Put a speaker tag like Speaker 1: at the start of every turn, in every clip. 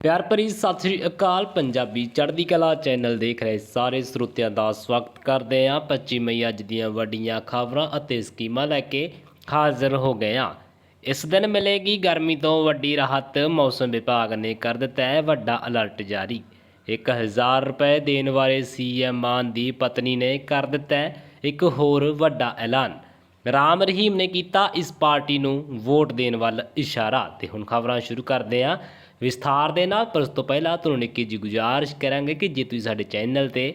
Speaker 1: ਪਿਆਰ ਭਰੀ ਸਤਿ ਸ੍ਰੀ ਅਕਾਲ। ਪੰਜਾਬੀ ਚੜ੍ਹਦੀ ਕਲਾ ਚੈਨਲ ਦੇਖ ਰਹੇ ਸਾਰੇ ਸਰੋਤਿਆਂ ਦਾ ਸਵਾਗਤ ਕਰਦੇ ਹਾਂ। 25 ਮਈ ਅੱਜ ਦੀਆਂ ਵੱਡੀਆਂ ਖਬਰਾਂ ਅਤੇ ਸਕੀਮਾਂ ਲੈ ਕੇ ਹਾਜ਼ਰ ਹੋ ਗਏ ਹਾਂ। ਇਸ ਦਿਨ ਮਿਲੇਗੀ ਗਰਮੀ ਤੋਂ ਵੱਡੀ ਰਾਹਤ, ਮੌਸਮ ਵਿਭਾਗ ਨੇ ਕਰ ਦਿੱਤਾ ਹੈ ਵੱਡਾ ਅਲਰਟ ਜਾਰੀ। 1000 ਰੁਪਏ ਦੇਣ ਵਾਲੇ ਸੀਐਮ ਮਾਨ ਦੀ ਪਤਨੀ ਨੇ ਕਰ ਦਿੱਤਾ ਇੱਕ ਹੋਰ ਵੱਡਾ ਐਲਾਨ। ਰਾਮ ਰਹੀਮ ਨੇ ਕੀਤਾ ਇਸ ਪਾਰਟੀ ਨੂੰ ਵੋਟ ਦੇਣ ਵੱਲ ਇਸ਼ਾਰਾ। ਤੇ ਹੁਣ ਖਬਰਾਂ ਸ਼ੁਰੂ ਕਰਦੇ ਹਾਂ। ਵਿਸਥਾਰ ਦੇ ਨਾਲ, ਪਰ ਉਸ ਤੋਂ ਪਹਿਲਾਂ ਤੁਹਾਨੂੰ ਨਿੱਕੀ ਜੀ ਗੁਜ਼ਾਰਿਸ਼ ਕਰਾਂਗੇ ਕਿ ਜੇ ਤੁਸੀਂ ਸਾਡੇ ਚੈਨਲ ਤੇ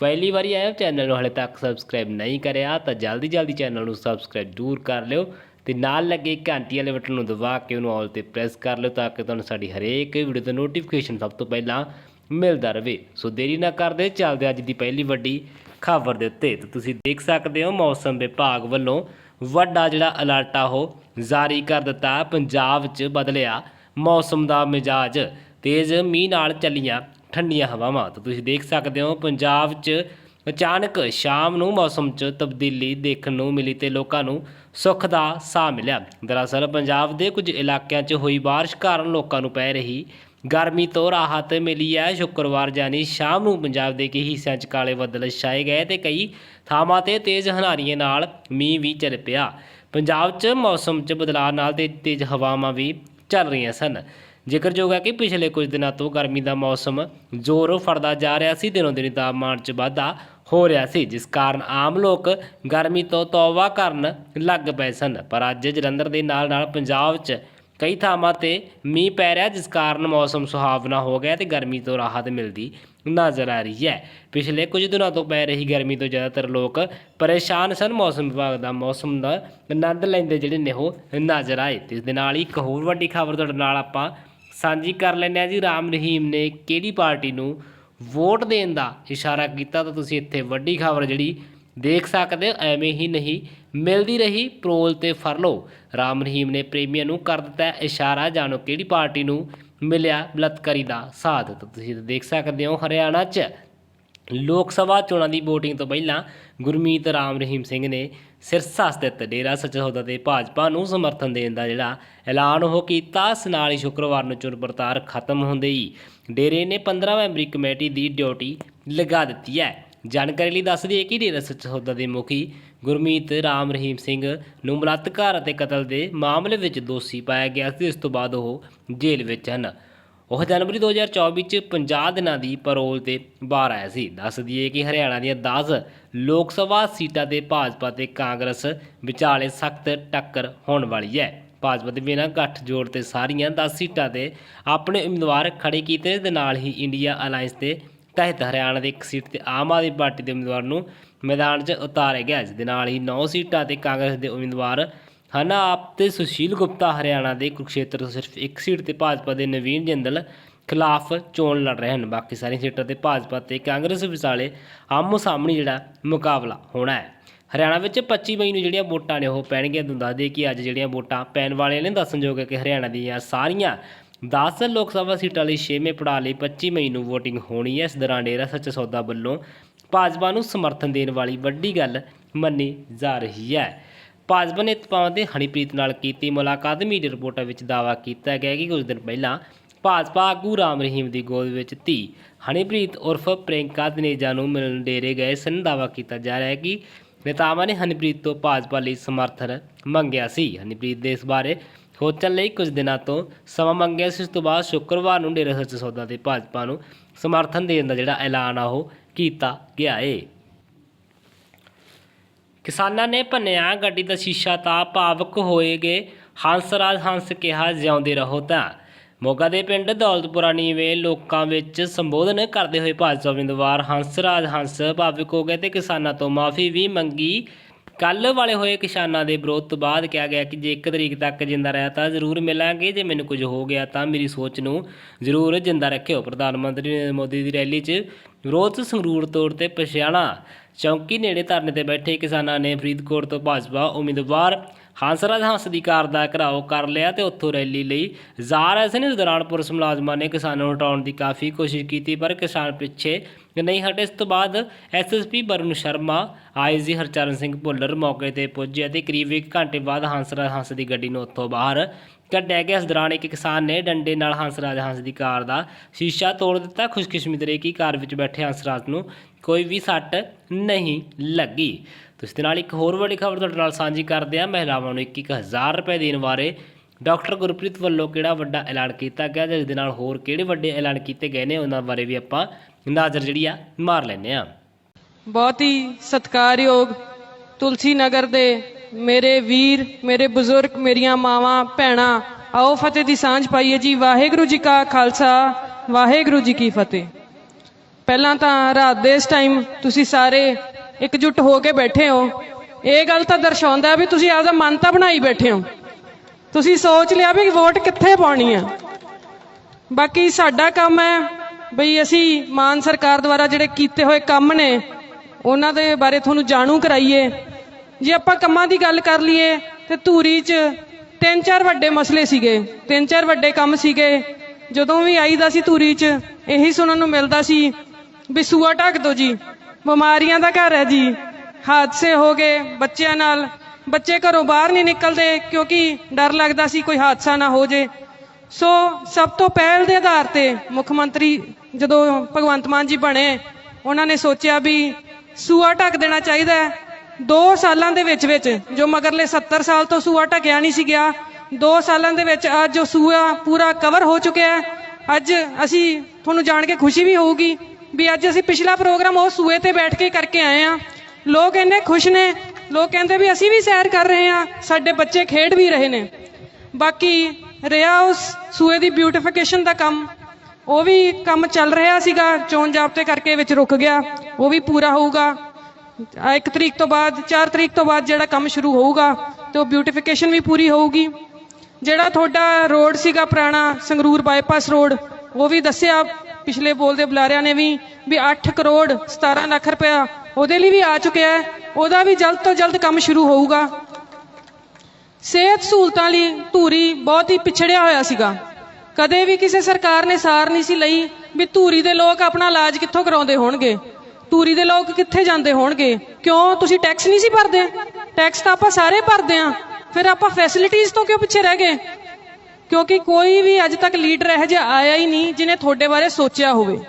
Speaker 1: ਪਹਿਲੀ ਵਾਰੀ ਆਏ ਹੋ, ਚੈਨਲ ਨੂੰ ਹਲੇ ਤੱਕ ਸਬਸਕ੍ਰਾਈਬ ਨਹੀਂ ਕਰਿਆ, ਤਾਂ ਜਲਦੀ ਜਲਦੀ ਚੈਨਲ ਨੂੰ ਸਬਸਕ੍ਰਾਈਬ ਜ਼ਰੂਰ ਕਰ ਲਿਓ ਤੇ ਨਾਲ ਲੱਗੇ ਘੰਟੀ ਵਾਲੇ ਬਟਨ ਨੂੰ ਦਬਾ ਕੇ ਉਹਨੂੰ ਆਲ ਤੇ ਪ੍ਰੈਸ ਕਰ ਲਿਓ ਤਾਂ ਕਿ ਤੁਹਾਨੂੰ ਸਾਡੀ ਹਰੇਕ ਵੀਡੀਓ ਦਾ ਨੋਟੀਫਿਕੇਸ਼ਨ ਸਭ ਤੋਂ ਪਹਿਲਾਂ ਮਿਲਦਾ ਰਹੇ। ਸੋ ਦੇਰੀ ਨਾ ਕਰਦੇ, ਚੱਲਦੇ ਅੱਜ ਦੀ ਪਹਿਲੀ ਵੱਡੀ ਖਬਰ ਦੇ ਉੱਤੇ। ਤਾਂ ਤੁਸੀਂ ਦੇਖ ਸਕਦੇ ਹੋ, ਮੌਸਮ ਵਿਭਾਗ ਵੱਲੋਂ ਵੱਡਾ ਜਿਹੜਾ ਅਲਰਟ ਆ ਉਹ ਜਾਰੀ ਕਰ ਦਿੱਤਾ, ਪੰਜਾਬ 'ਚ ਬਦਲਿਆ। ਮੌਸਮ ਦਾ ਮਿਜਾਜ। ਤੇਜ਼ ਮੀਂਹ ਨਾਲ ਚੱਲੀਆਂ ਠੰਡੀਆਂ ਹਵਾਵਾਂ। ਤਾਂ ਤੁਸੀਂ ਦੇਖ ਸਕਦੇ ਹੋ, ਪੰਜਾਬ 'ਚ ਅਚਾਨਕ ਸ਼ਾਮ ਨੂੰ ਮੌਸਮ 'ਚ ਤਬਦੀਲੀ ਦੇਖਣ ਨੂੰ ਮਿਲੀ ਤੇ ਲੋਕਾਂ ਨੂੰ ਸੁੱਖ ਦਾ ਸਾਹ ਮਿਲਿਆ। ਦਰਅਸਲ ਪੰਜਾਬ ਦੇ ਕੁਝ ਇਲਾਕਿਆਂ 'ਚ ਹੋਈ ਬਾਰਿਸ਼ ਕਾਰਨ ਲੋਕਾਂ ਨੂੰ ਪੈ ਰਹੀ ਗਰਮੀ ਤੋਂ ਰਾਹਤ ਮਿਲੀ ਹੈ। ਸ਼ੁੱਕਰਵਾਰ ਜਾਨੀ ਸ਼ਾਮ ਨੂੰ ਪੰਜਾਬ ਦੇ ਕਈ ਹਿੱਸਿਆਂ 'ਚ ਕਾਲੇ ਬੱਦਲ ਛਾਏ ਗਏ ਤੇ ਕਈ ਥਾਵਾਂ ਤੇ ਤੇਜ਼ ਹਨ੍ਹਾਰੀਆਂ ਨਾਲ ਮੀਂਹ ਵੀ ਚੱਲ ਪਿਆ। ਪੰਜਾਬ 'ਚ ਮੌਸਮ 'ਚ ਬਦਲਾਅ ਨਾਲ ਤੇ ਤੇਜ਼ ਹਵਾਵਾਂ ਵੀ ਚੱਲ ਰਹੀਆਂ ਸਨ। ਜ਼ਿਕਰਯੋਗ ਹੈ ਕਿ ਪਿਛਲੇ ਕੁਝ ਦਿਨਾਂ ਤੋਂ ਗਰਮੀ ਦਾ ਮੌਸਮ ਜ਼ੋਰ ਫੜਦਾ ਜਾ ਰਿਹਾ ਸੀ। ਦਿਨੋਂ ਦਿਨ ਤਾਪਮਾਨ 'ਚ ਵਾਧਾ ਹੋ ਰਿਹਾ ਸੀ, ਜਿਸ ਕਾਰਨ ਆਮ ਲੋਕ ਗਰਮੀ ਤੋਂ ਤੌਬਾ ਕਰਨ ਲੱਗ ਪਏ ਸਨ। ਪਰ ਅੱਜ ਜਲੰਧਰ ਦੇ ਨਾਲ ਨਾਲ ਪੰਜਾਬ 'ਚ ਕਈ ਥਾਵਾਂ ਤੇ ਮੀਂਹ ਪੈ ਰਿਹਾ, ਜਿਸ ਕਾਰਨ ਮੌਸਮ ਸੁਹਾਵਣਾ ਹੋ ਗਿਆ ਤੇ ਗਰਮੀ ਤੋਂ ਰਾਹਤ ਮਿਲਦੀ ਨਜ਼ਰ ਆ ਰਹੀ ਹੈ। ਪਿਛਲੇ ਕੁਝ ਦਿਨਾਂ ਤੋਂ ਪੈ ਰਹੀ ਗਰਮੀ ਤੋਂ ਜ਼ਿਆਦਾਤਰ ਲੋਕ ਪਰੇਸ਼ਾਨ ਸਨ। ਮੌਸਮ ਵਿਭਾਗ ਦਾ ਮੌਸਮ ਦਾ ਆਨੰਦ ਲੈਂਦੇ ਜਿਹੜੇ ਨੇ ਉਹ ਨਜ਼ਰ ਆਏ। ਤੇ ਇਸ ਦੇ ਨਾਲ ਹੀ ਇੱਕ ਹੋਰ ਵੱਡੀ ਖਬਰ ਤੁਹਾਡੇ ਨਾਲ ਆਪਾਂ ਸਾਂਝੀ ਕਰ ਲੈਂਦੇ ਹਾਂ ਜੀ। ਰਾਮ ਰਹੀਮ ਨੇ ਕਿਹੜੀ ਪਾਰਟੀ ਨੂੰ ਵੋਟ ਦੇਣ ਦਾ ਇਸ਼ਾਰਾ ਕੀਤਾ ਤਾਂ ਤੁਸੀਂ ਇੱਥੇ ਵੱਡੀ ਖਬਰ ਜਿਹੜੀ ਦੇਖ ਸਕਦੇ ਹੋ, ਐਵੇਂ ਹੀ ਨਹੀਂ ਮਿਲਦੀ ਰਹੀ। ਪ੍ਰੋਲ ਤੇ ਫਰਲੋ ਰਾਮ ਰਹੀਮ ਨੇ ਪ੍ਰੇਮੀਆਂ ਨੂੰ ਕਰ ਦਿੱਤਾ ਇਸ਼ਾਰਾ। ਜਾਣੋ ਕਿਹੜੀ ਪਾਰਟੀ ਨੂੰ ਮਿਲਿਆ ਬਲਤਕਾਰੀ ਦਾ ਸਾਥ ਤਾਂ ਤੁਸੀਂ ਦੇਖ ਸਕਦੇ ਹੋ ਹਰਿਆਣਾ 'ਚ ਲੋਕ ਸਭਾ ਚੋਣਾਂ ਦੀ VOTING ਤੋਂ ਪਹਿਲਾਂ ਗੁਰਮੀਤ ਰਾਮ ਰਹੀਮ ਸਿੰਘ ਨੇ ਸਿਰਸਾ ਸਥਿਤ ਡੇਰਾ ਸੱਚਾ ਸੌਦਾ ਤੇ ਭਾਜਪਾ ਨੂੰ ਸਮਰਥਨ ਦੇਣ ਦਾ ਜਿਹੜਾ ਐਲਾਨ ਉਹ ਕੀਤਾ। ਇਸ ਨਾਲ ਹੀ ਸ਼ੁੱਕਰਵਾਰ ਨੂੰ ਚੋਣ ਪ੍ਰਤਾਰ ਖਤਮ ਹੁੰਦੇ ਹੀ ਡੇਰੇ ਨੇ 15 ਮੈਂਬਰੀ ਕਮੇਟੀ ਦੀ ਡਿਊਟੀ ਲਗਾ ਦਿੱਤੀ ਹੈ। ਜਾਣਕਾਰੀ ਲਈ ਦੱਸ ਦਈਏ ਕਿ ਡੇਰਾ ਸੱਚਾ ਸੌਦਾ ਦੇ ਮੁਖੀ ਗੁਰਮੀਤ ਰਾਮ ਰਹੀਮ ਸਿੰਘ ਨੂੰ ਬਲਾਤਕਾਰ ਅਤੇ ਕਤਲ ਦੇ ਮਾਮਲੇ ਵਿੱਚ ਦੋਸ਼ੀ ਪਾਇਆ ਗਿਆ ਸੀ ਇਸ ਤੋਂ ਬਾਅਦ ਉਹ ਜੇਲ੍ਹ ਵਿੱਚ ਹਨ। ਉਹ ਜਨਵਰੀ 2024 ਚ 50 ਦਿਨਾਂ ਦੀ ਪੈਰੋਲ ਤੇ ਬਾਹਰ ਆਇਆ ਸੀ। ਦੱਸ ਦਈਏ ਕਿ ਹਰਿਆਣਾ ਦੀਆਂ 10 ਲੋਕ ਸਭਾ ਸੀਟਾਂ ਤੇ ਭਾਜਪਾ ਤੇ ਕਾਂਗਰਸ ਵਿਚਾਲੇ ਸਖਤ ਟੱਕਰ ਹੋਣ ਵਾਲੀ ਹੈ। ਭਾਜਪਾ ਦੇ ਬਿਨਾਂ ਗੱਠ ਜੋੜ ਤੇ ਸਾਰੀਆਂ 10 ਸੀਟਾਂ ਤੇ ਆਪਣੇ ਉਮੀਦਵਾਰ ਖੜੇ ਕੀਤੇ, ਦੇ ਨਾਲ ਹੀ ਇੰਡੀਆ ਅਲਾਈਅੰਸ ਦੇ ਤਹਿਤ ਹਰਿਆਣਾ ਦੇ ਇੱਕ ਸੀਟ ਤੇ ਆਮ ਆਦਮੀ ਪਾਰਟੀ ਦੇ ਉਮੀਦਵਾਰ ਨੂੰ ਮੈਦਾਨ 'ਚ ਉਤਾਰਿਆ ਗਿਆ। ਜਿਸ ਦੇ ਨਾਲ ਹੀ 9 ਸੀਟਾਂ ਤੇ ਕਾਂਗਰਸ ਦੇ ਉਮੀਦਵਾਰ ਹਨ ਆਪ ਤੇ ਸੁਸ਼ੀਲ ਗੁਪਤਾ ਹਰਿਆਣਾ ਦੇ ਕੁਰੂਕਸ਼ੇਤਰ ਤੋਂ ਸਿਰਫ ਇੱਕ ਸੀਟ ਤੇ ਭਾਜਪਾ ਦੇ ਨਵੀਨ ਜਿੰਦਲ ਖਿਲਾਫ ਚੋਣ ਲੜ ਰਹੇ ਹਨ। ਬਾਕੀ ਸਾਰੀਆਂ ਸੀਟਾਂ ਤੇ ਭਾਜਪਾ ਤੇ ਕਾਂਗਰਸ ਵਿਚਾਲੇ ਆਮੋ ਸਾਹਮਣੇ ਜਿਹੜਾ ਮੁਕਾਬਲਾ ਹੋਣਾ ਹੈ। ਹਰਿਆਣਾ ਵਿੱਚ 25 ਮਈ ਨੂੰ ਜਿਹੜੀਆਂ ਵੋਟਾਂ ਨੇ ਉਹ ਪੈਣਗੀਆਂ। ਤੁਹਾਨੂੰ ਦੱਸ ਦਈਏ ਕਿ ਅੱਜ ਜਿਹੜੀਆਂ ਵੋਟਾਂ ਪੈਣ ਵਾਲੀਆਂ ਨੇ ਦੱਸਣਯੋਗ ਹੈ ਕਿ ਹਰਿਆਣਾ ਦੀਆਂ ਸਾਰੀਆਂ 10 ਲੋਕ ਸਭਾ ਸੀਟਾਂ ਲਈ 6ਵੇਂ ਪੜਾਅ ਲਈ 25 ਮਈ ਨੂੰ VOTING ਹੋਣੀ ਹੈ। ਇਸ ਦੌਰਾਨ ਡੇਰਾ ਸੱਚ ਸੌਦਾ ਵੱਲੋਂ ਭਾਜਪਾ ਨੂੰ ਸਮਰਥਨ ਦੇਣ ਵਾਲੀ ਵੱਡੀ ਗੱਲ ਮੰਨੀ ਜਾ ਰਹੀ ਹੈ। ਭਾਜਪਾ ਨੇਤਾਵਾਂ ਤਪਾਂ ਦੇ ਹਨੀਪ੍ਰੀਤ ਨਾਲ ਕੀਤੀ ਮੁਲਾਕਾਤ। ਮੀਡੀਆ ਰਿਪੋਰਟਾਂ ਵਿੱਚ ਦਾਅਵਾ ਕੀਤਾ ਗਿਆ ਕਿ ਕੁਝ ਦਿਨ ਪਹਿਲਾਂ ਭਾਜਪਾ ਆਗੂ ਰਾਮ ਰਹੀਮ ਦੀ ਗੋਦ ਵਿੱਚ ਧੀ ਹਨੀਪ੍ਰੀਤ ਉਰਫ ਪ੍ਰਿੰਕਾ ਦਨੇਜਾ ਨੂੰ ਮਿਲਣ ਡੇਰੇ ਗਏ ਸਨ। ਦਾਅਵਾ ਕੀਤਾ ਜਾ ਰਿਹਾ ਹੈ ਕਿ ਨੇਤਾਵਾਂ ਨੇ ਹਨੀਪ੍ਰੀਤ ਤੋਂ ਭਾਜਪਾ ਲਈ ਸਮਰਥਨ ਮੰਗਿਆ ਸੀ। ਹਨੀਪ੍ਰੀਤ ਦੇ ਇਸ ਬਾਰੇ ਸੋਚਣ ਲਈ ਕੁਝ ਦਿਨਾਂ ਤੋਂ ਸਮਾਂ ਮੰਗਿਆ ਸੀ। ਉਸ ਤੋਂ ਬਾਅਦ ਸ਼ੁੱਕਰਵਾਰ ਨੂੰ ਡੇਰਾ ਸੱਚਾ ਸੌਦਾ ਤੇ ਭਾਜਪਾ ਨੂੰ ਸਮਰਥਨ ਦੇਣ ਦਾ ਜਿਹੜਾ ਐਲਾਨ ਆ, ਉਹ ਕੀਤਾ ਗਿਆ ਏ। ਕਿਸਾਨਾਂ ਨੇ ਭੰਨਿਆ ਗੱਡੀ ਦਾ ਸ਼ੀਸ਼ਾ ਤਾਂ ਭਾਵਕ ਹੋਏਗੇ ਹੰਸਰਾਜ ਹੰਸ ਕਿਹਾ, ਜਿਉਂਦੇ ਰਹੋ ਤਾਂ। ਮੋਗਾ ਦੇ ਪਿੰਡ ਦੌਲਤਪੁਰਾ ਨੀਵੇਂ ਲੋਕਾਂ ਵਿੱਚ ਸੰਬੋਧਨ ਕਰਦੇ ਹੋਏ ਭਾਜਪਾ ਉਮੀਦਵਾਰ ਹੰਸਰਾਜ ਹੰਸ ਭਾਵਕ ਹੋ ਗਏ ਤੇ ਕਿਸਾਨਾਂ ਤੋਂ ਮਾਫੀ ਵੀ ਮੰਗੀ। ਕੱਲ ਵਾਲੇ ਹੋਏ ਕਿਸਾਨਾਂ ਦੇ ਵਿਰੋਧ ਤੋਂ ਬਾਅਦ ਕਿਹਾ ਗਿਆ ਕਿ ਜੇ ਇੱਕ ਤਰੀਕ ਤੱਕ ਜਿੰਦਾ ਰਿਹਾ ਤਾਂ ਜ਼ਰੂਰ ਮਿਲਾਂਗੇ, ਜੇ ਮੈਨੂੰ ਕੁਝ ਹੋ ਗਿਆ ਤਾਂ ਮੇਰੀ ਸੋਚ ਨੂੰ ਜ਼ਰੂਰ ਜਿੰਦਾ ਰੱਖਿਓ। ਪ੍ਰਧਾਨ ਮੰਤਰੀ ਨਰਿੰਦਰ ਮੋਦੀ ਦੀ ਰੈਲੀ 'ਚ ਵਿਰੋਧ ਸੰਗਰੂਰ ਤੌਰ ਤੇ ਪਛਾਣਾ ਚੌਂਕੀ ਨੇੜੇ ਧਰਨੇ ਤੇ ਬੈਠੇ ਕਿਸਾਨਾਂ ਨੇ ਫਰੀਦਕੋਟ ਤੋਂ ਭਾਜਪਾ ਉਮੀਦਵਾਰ ਹੰਸਰਾਜ ਹੰਸ ਦੀ ਕਾਰ ਦਾ ਘਰਾਓ ਕਰ ਲਿਆ ਤੇ ਉੱਥੋਂ ਰੈਲੀ ਲਈ ਜਾ ਰਹੇ ਸਨ ਇਸ ਦੌਰਾਨ ਪੁਲਿਸ ਮੁਲਾਜ਼ਮਾਂ ਨੇ ਕਿਸਾਨਾਂ ਨੂੰ ਹਟਾਉਣ ਦੀ ਕਾਫੀ ਕੋਸ਼ਿਸ਼ ਕੀਤੀ, ਪਰ ਕਿਸਾਨ ਪਿੱਛੇ ਨਹੀਂ ਹਟੇ। ਇਸ ਤੋਂ ਬਾਅਦ ਐਸਐਸਪੀ ਵਰੁਣ ਸ਼ਰਮਾ ਆਈਜੀ ਹਰਚਰਨ ਸਿੰਘ ਭੁੱਲਰ ਮੌਕੇ ਤੇ ਪੁੱਜੇ ਅਤੇ ਕਰੀਬ 1 ਘੰਟੇ ਬਾਅਦ ਹੰਸਰਾਜ ਹੰਸ ਦੀ ਗੱਡੀ ਨੂੰ ਉੱਥੋਂ ਬਾਹਰ ਕੱਢਿਆ ਗਿਆ। ਇਸ ਦੌਰਾਨ ਇੱਕ ਕਿਸਾਨ ਨੇ ਡੰਡੇ ਨਾਲ ਹੰਸਰਾਜ ਹੰਸ ਦੀ ਕਾਰ ਦਾ ਸ਼ੀਸ਼ਾ ਤੋੜ ਦਿੱਤਾ। ਖੁਸ਼ਕਿਸਮਤ ਰਹੀ ਕਿ ਕਾਰ ਵਿੱਚ ਬੈਠੇ ਹੰਸਰਾਜ ਨੂੰ ਕੋਈ ਵੀ ਸੱਟ ਨਹੀਂ ਲੱਗੀ। ਇਸ ਦੇ ਨਾਲ ਇੱਕ ਹੋਰ ਵੱਡੀ ਖਬਰ ਤੁਹਾਡੇ ਨਾਲ ਸਾਂਝੀ ਕਰਦੇ ਹਾਂ। ਮਹਿਲਾਵਾਂ ਨੂੰ 21000 ਰੁਪਏ ਦੇਣ ਬਾਰੇ ਡਾਕਟਰ ਗੁਰਪ੍ਰੀਤ ਵੱਲੋਂ ਕਿਹੜਾ ਵੱਡਾ ਐਲਾਨ ਕੀਤਾ ਗਿਆ ਜਿਸ ਦੇ ਨਾਲ ਹੋਰ ਕਿਹੜੇ ਵੱਡੇ ਐਲਾਨ ਕੀਤੇ ਗਏ ਨੇ, ਉਹਨਾਂ ਬਾਰੇ ਵੀ ਆਪਾਂ ਨਜ਼ਰ ਜਿਹੜੀ ਆ ਮਾਰ ਲੈਂਦੇ ਆ
Speaker 2: ਬਹੁਤ ਹੀ ਸਤਿਕਾਰਯੋਗ ਤੁਲਸੀ ਨਗਰ ਦੇ ਮੇਰੇ ਵੀਰ, ਮੇਰੇ ਬਜ਼ੁਰਗ, ਮੇਰੀਆਂ ਮਾਵਾਂ, ਭੈਣਾਂ, ਆਓ ਫਤਿਹ ਦੀ ਸਾਂਝ ਪਾਈਏ ਜੀ। ਵਾਹਿਗੁਰੂ ਜੀ ਕਾ ਖਾਲਸਾ, ਵਾਹਿਗੁਰੂ ਜੀ ਕੀ ਫਤਿਹ। ਪਹਿਲਾਂ ਤਾਂ ਰਾਤ ਦੇ ਇਸ ਟਾਈਮ ਤੁਸੀਂ ਸਾਰੇ ਇਕਜੁੱਟ ਹੋ ਕੇ ਬੈਠੇ ਹੋ। ਇਹ ਗੱਲ ਤਾਂ ਦਰਸਾਉਂਦਾ ਵੀ ਤੁਸੀਂ ਆਪਦਾ ਮਨ ਤਾਂ ਬਣਾਈ ਬੈਠੇ ਹੋ। ਤੁਸੀਂ ਸੋਚ ਲਿਆ ਵੀ ਵੋਟ ਕਿੱਥੇ ਪਾਉਣੀ ਆ। ਬਾਕੀ ਸਾਡਾ ਕੰਮ ਹੈ ਬਈ ਅਸੀਂ ਮਾਨ ਸਰਕਾਰ ਦੁਆਰਾ ਜਿਹੜੇ ਕੀਤੇ ਹੋਏ ਕੰਮ ਨੇ, ਉਹਨਾਂ ਦੇ ਬਾਰੇ ਤੁਹਾਨੂੰ ਜਾਣੂ ਕਰਾਈਏ। ਜੇ ਆਪਾਂ ਕੰਮਾਂ ਦੀ ਗੱਲ ਕਰ ਲਈਏ ਤੇ ਧੂਰੀ 'ਚ ਤਿੰਨ ਚਾਰ ਵੱਡੇ ਮਸਲੇ ਸੀਗੇ, ਤਿੰਨ ਚਾਰ ਵੱਡੇ ਕੰਮ ਸੀਗੇ। ਜਦੋਂ ਵੀ ਆਈਦਾ ਸੀ ਧੂਰੀ 'ਚ, ਇਹੀ ਸੁਣਨ ਨੂੰ ਮਿਲਦਾ ਸੀ ਵੀ ਸੂਆ ਢੱਕ ਦੋ ਜੀ, ਬਿਮਾਰੀਆਂ ਦਾ ਘਰ ਹੈ ਜੀ। ਹਾਦਸੇ ਹੋ ਗਏ ਬੱਚਿਆਂ ਨਾਲ। ਬੱਚੇ ਘਰੋਂ ਬਾਹਰ ਨਹੀਂ ਨਿਕਲਦੇ ਕਿਉਂਕਿ ਡਰ ਲੱਗਦਾ ਸੀ ਕੋਈ ਹਾਦਸਾ ਨਾ ਹੋ ਜੇ। ਸੋ ਸਭ ਤੋਂ ਪਹਿਲ ਦੇ ਆਧਾਰ ਤੇ ਮੁੱਖ ਮੰਤਰੀ ਜਦੋਂ ਭਗਵੰਤ ਮਾਨ ਜੀ ਬਣੇ, ਉਹਨਾਂ ਨੇ ਸੋਚਿਆ ਵੀ ਸੂਆ ਢੱਕ ਦੇਣਾ ਚਾਹੀਦਾ ਹੈ। 2 ਸਾਲਾਂ ਦੇ ਵਿੱਚ ਵਿੱਚ ਜੋ ਮਗਰਲੇ 70 ਸਾਲ ਤੋਂ ਸੂਆ ਢਕਿਆ ਨਹੀਂ ਸੀ ਗਿਆ 2 ਸਾਲਾਂ ਦੇ ਵਿੱਚ ਅੱਜ ਜੋ ਸੂਆ ਪੂਰਾ ਕਵਰ ਹੋ ਚੁੱਕਿਆ ਹੈ, ਅੱਜ ਅਸੀਂ ਤੁਹਾਨੂੰ ਜਾਣ ਕੇ ਖੁਸ਼ੀ ਵੀ ਹੋਊਗੀ ਵੀ ਅੱਜ ਅਸੀਂ ਪਿਛਲਾ ਪ੍ਰੋਗਰਾਮ ਉਹ ਸੂਏ ਤੇ ਬੈਠ ਕੇ ਕਰਕੇ ਆਏ ਆ ਲੋਕ ਇੰਨੇ ਖੁਸ਼ ਨੇ, ਲੋਕ ਕਹਿੰਦੇ ਵੀ ਅਸੀਂ ਵੀ ਸੈਰ ਕਰ ਰਹੇ ਆ ਸਾਡੇ ਬੱਚੇ ਖੇਡ ਵੀ ਰਹੇ ਨੇ। ਬਾਕੀ ਰਿਹਾ ਉਸ ਸੂਏ ਦੀ ਬਿਊਟੀਫਿਕੇਸ਼ਨ ਦਾ ਕੰਮ, ਉਹ ਵੀ ਕੰਮ ਚੱਲ ਰਿਹਾ ਸੀਗਾ ਚੋਣ ਜਾਬਤੇ ਕਰਕੇ ਵਿੱਚ ਰੁਕ ਗਿਆ, ਉਹ ਵੀ ਪੂਰਾ ਹੋਊਗਾ। ਆ, ਇੱਕ ਤਰੀਕ ਤੋਂ ਬਾਅਦ 4 ਤਰੀਕ ਤੋਂ ਬਾਅਦ ਜਿਹੜਾ ਕੰਮ ਸ਼ੁਰੂ ਹੋਊਗਾ ਤੇ ਉਹ ਬਿਊਟੀਫਿਕੇਸ਼ਨ ਵੀ ਪੂਰੀ ਹੋਊਗੀ। ਜਿਹੜਾ ਤੁਹਾਡਾ ਰੋਡ ਸੀਗਾ ਪੁਰਾਣਾ, ਸੰਗਰੂਰ ਬਾਈਪਾਸ ਰੋਡ, ਉਹ ਵੀ ਦੱਸਿਆ ਪਿਛਲੇ ਬੋਲਦੇ ਬੁਲਾਰਿਆਂ ਨੇ ਵੀ ਵੀ 8 ਕਰੋੜ 17 ਲੱਖ ਰੁਪਇਆ ਉਹਦੇ ਲਈ ਵੀ ਆ ਚੁੱਕਿਆ ਹੈ। ਉਹਦਾ ਵੀ ਜਲਦ ਤੋਂ ਜਲਦ ਕੰਮ ਸ਼ੁਰੂ ਹੋਊਗਾ। ਸਿਹਤ ਸਹੂਲਤਾਂ ਲਈ ਧੂਰੀ ਬਹੁਤ ਹੀ ਪਿਛੜਿਆ ਹੋਇਆ ਸੀਗਾ। ਕਦੇ ਵੀ ਕਿਸੇ ਸਰਕਾਰ ਨੇ ਸਾਰ ਨਹੀਂ ਸੀ ਲਈ ਵੀ ਧੂਰੀ ਦੇ ਲੋਕ ਆਪਣਾ ਇਲਾਜ ਕਿੱਥੋਂ ਕਰਾਉਂਦੇ ਹੋਣਗੇ। ਧੂਰੀ ਦੇ ਲੋਕ ਕਿੱਥੇ ਜਾਂਦੇ ਹੋਣਗੇ? ਕਿਉਂ? ਤੁਸੀਂ ਟੈਕਸ ਨਹੀਂ ਸੀ ਭਰਦੇ? ਟੈਕਸ ਤਾਂ ਆਪਾਂ ਸਾਰੇ ਭਰਦੇ ਆ। ਫਿਰ ਆਪਾਂ ਫੈਸਿਲਿਟੀਆਂ ਤੋਂ ਕਿਉਂ ਪਿੱਛੇ ਰਹਿ ਗਏ? ਕਿਉਂਕਿ ਕੋਈ ਵੀ ਅੱਜ ਤੱਕ ਲੀਡਰ ਇਹੋ ਜਿਹਾ ਆਇਆ ਹੀ ਨਹੀਂ ਜਿਨੇ ਤੁਹਾਡੇ ਬਾਰੇ ਸੋਚਿਆ ਹੋਵੇ।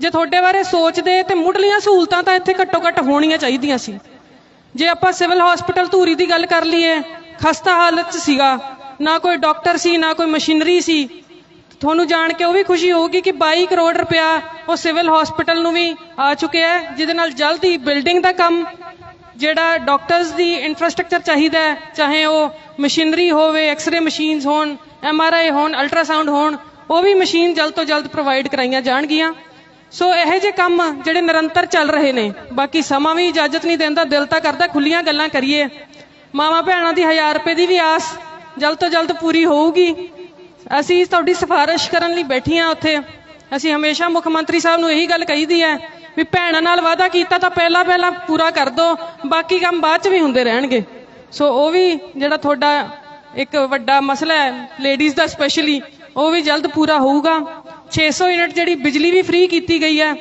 Speaker 2: ਜੇ ਤੁਹਾਡੇ ਬਾਰੇ ਸੋਚਦੇ ਤੇ ਮੁੱਢਲੀਆਂ ਸਹੂਲਤਾਂ ਤਾਂ ਇੱਥੇ ਘੱਟੋ ਘੱਟ ਹੋਣੀਆਂ ਚਾਹੀਦੀਆਂ ਸੀ। ਜੇ ਆਪਾਂ ਸਿਵਲ ਹਸਪੀਟਲ ਧੂਰੀ ਦੀ ਗੱਲ ਕਰ ਲਈਏ, ਖਸਤਾ ਹਾਲਤ 'ਚ ਸੀਗਾ। ਨਾ ਕੋਈ ਡਾਕਟਰ ਸੀ, ਨਾ ਕੋਈ ਮਸ਼ੀਨਰੀ ਸੀ। ਤੁਹਾਨੂੰ ਜਾਣ ਕੇ ਉਹ ਵੀ ਖੁਸ਼ੀ ਹੋਊਗੀ ਕਿ 22 ਕਰੋੜ ਰੁਪਇਆ ਉਹ ਸਿਵਲ ਹਸਪੀਟਲ ਨੂੰ ਵੀ ਆ ਚੁੱਕਿਆ ਹੈ, ਜਿਹਦੇ ਨਾਲ ਜਲਦ ਹੀ ਬਿਲਡਿੰਗ ਦਾ ਕੰਮ ਜਿਹੜਾ ਡਾਕਟਰਸ ਦੀ ਇਨਫਰਾਸਟ੍ਰਕਚਰ ਚਾਹੀਦਾ ਹੈ, ਚਾਹੇ ਉਹ ਮਸ਼ੀਨਰੀ ਹੋਵੇ ਐਕਸ-ਰੇ ਮਸ਼ੀਨਸ ਹੋਣ ਐਮ-ਆਰ-ਆਈ ਹੋਣ ਅਲਟਰਾਸਾਊਂਡ ਹੋਣ, ਉਹ ਵੀ ਮਸ਼ੀਨ ਜਲਦ ਤੋਂ ਜਲਦ ਪ੍ਰੋਵਾਈਡ ਕਰਾਈਆਂ ਜਾਣਗੀਆਂ। ਸੋ ਇਹੋ ਜਿਹੇ ਕੰਮ ਜਿਹੜੇ ਨਿਰੰਤਰ ਚੱਲ ਰਹੇ ਨੇ, ਬਾਕੀ ਸਮਾਂ ਵੀ ਇਜਾਜ਼ਤ ਨਹੀਂ ਦਿੰਦਾ, ਦਿਲ ਤਾਂ ਕਰਦਾ ਖੁੱਲੀਆਂ ਗੱਲਾਂ ਕਰੀਏ। ਮਾਵਾ ਭੈਣਾਂ ਦੀ 1000 ਰੁਪਏ ਦੀ ਵੀ ਆਸ ਜਲਦ ਤੋਂ ਜਲਦ ਪੂਰੀ ਹੋਊਗੀ। ਅਸੀਂ ਤੁਹਾਡੀ ਸਿਫਾਰਿਸ਼ ਕਰਨ ਲਈ ਬੈਠੀ ਬੈਠੀਆਂ ਉੱਥੇ। ਅਸੀਂ ਹਮੇਸ਼ਾ ਮੁੱਖ ਮੰਤਰੀ ਸਾਹਿਬ ਨੂੰ ਇਹੀ ਗੱਲ ਕਹੀਦੀ ਹੈ ਵੀ ਭੈਣਾਂ ਨਾਲ ਵਾਅਦਾ ਕੀਤਾ ਤਾਂ ਪਹਿਲਾਂ ਪਹਿਲਾਂ ਪੂਰਾ ਕਰ ਦਿਓ ਬਾਕੀ ਕੰਮ ਬਾਅਦ ਚ ਵੀ ਹੁੰਦੇ ਰਹਿਣਗੇ। ਸੋ ਉਹ ਵੀ ਜਿਹੜਾ ਤੁਹਾਡਾ ਇੱਕ ਵੱਡਾ ਮਸਲਾ ਹੈ ਲੇਡੀਜ਼ ਦਾ ਸਪੈਸ਼ਲੀ ਉਹ ਵੀ ਜਲਦ ਪੂਰਾ ਹੋਊਗਾ। 600 ਯੂਨਿਟ ਜਿਹੜੀ ਬਿਜਲੀ ਵੀ ਫ੍ਰੀ ਕੀਤੀ ਗਈ ਹੈ,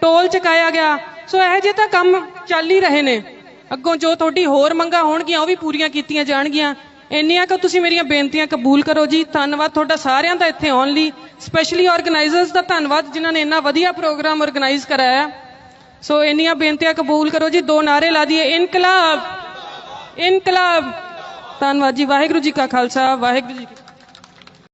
Speaker 2: ਟੋਲ ਚੁਕਾਇਆ ਗਿਆ। ਸੋ ਇਹੋ ਜਿਹੇ ਤਾਂ ਕੰਮ ਚੱਲ ਹੀ ਰਹੇ ਨੇ। ਅੱਗੋਂ ਜੋ ਤੁਹਾਡੀ ਹੋਰ ਮੰਗਾਂ ਹੋਣਗੀਆਂ, ਉਹ ਵੀ ਪੂਰੀਆਂ ਕੀਤੀਆਂ ਜਾਣਗੀਆਂ। ਇੰਨੀਆਂ ਕਿ ਤੁਸੀਂ ਮੇਰੀਆਂ ਬੇਨਤੀਆਂ ਕਬੂਲ ਕਰੋ ਜੀ। ਧੰਨਵਾਦ ਤੁਹਾਡਾ ਸਾਰਿਆਂ ਦਾ ਇੱਥੇ ਆਉਣ ਲਈ। ਸਪੈਸ਼ਲੀ ਆਰਗੇਨਾਈਜ਼ਰਸ ਦਾ ਧੰਨਵਾਦ, ਜਿਨ੍ਹਾਂ ਨੇ ਇੰਨਾ ਵਧੀਆ ਪ੍ਰੋਗਰਾਮ ਆਰਗੇਨਾਈਜ਼ ਕਰਾਇਆ। ਸੋ ਇੰਨੀਆਂ ਬੇਨਤੀਆਂ ਕਬੂਲ ਕਰੋ ਜੀ। ਦੋ ਨਾਰੇ ਲਾ ਦਈਏ। ਇਨਕਲਾਬ! ਇਨਕਲਾਬ! ਧੰਨਵਾਦ ਜੀ। ਵਾਹਿਗੁਰੂ ਜੀ ਕਾ ਖਾਲਸਾ। ਵਾਹਿਗੁਰੂ ਜੀ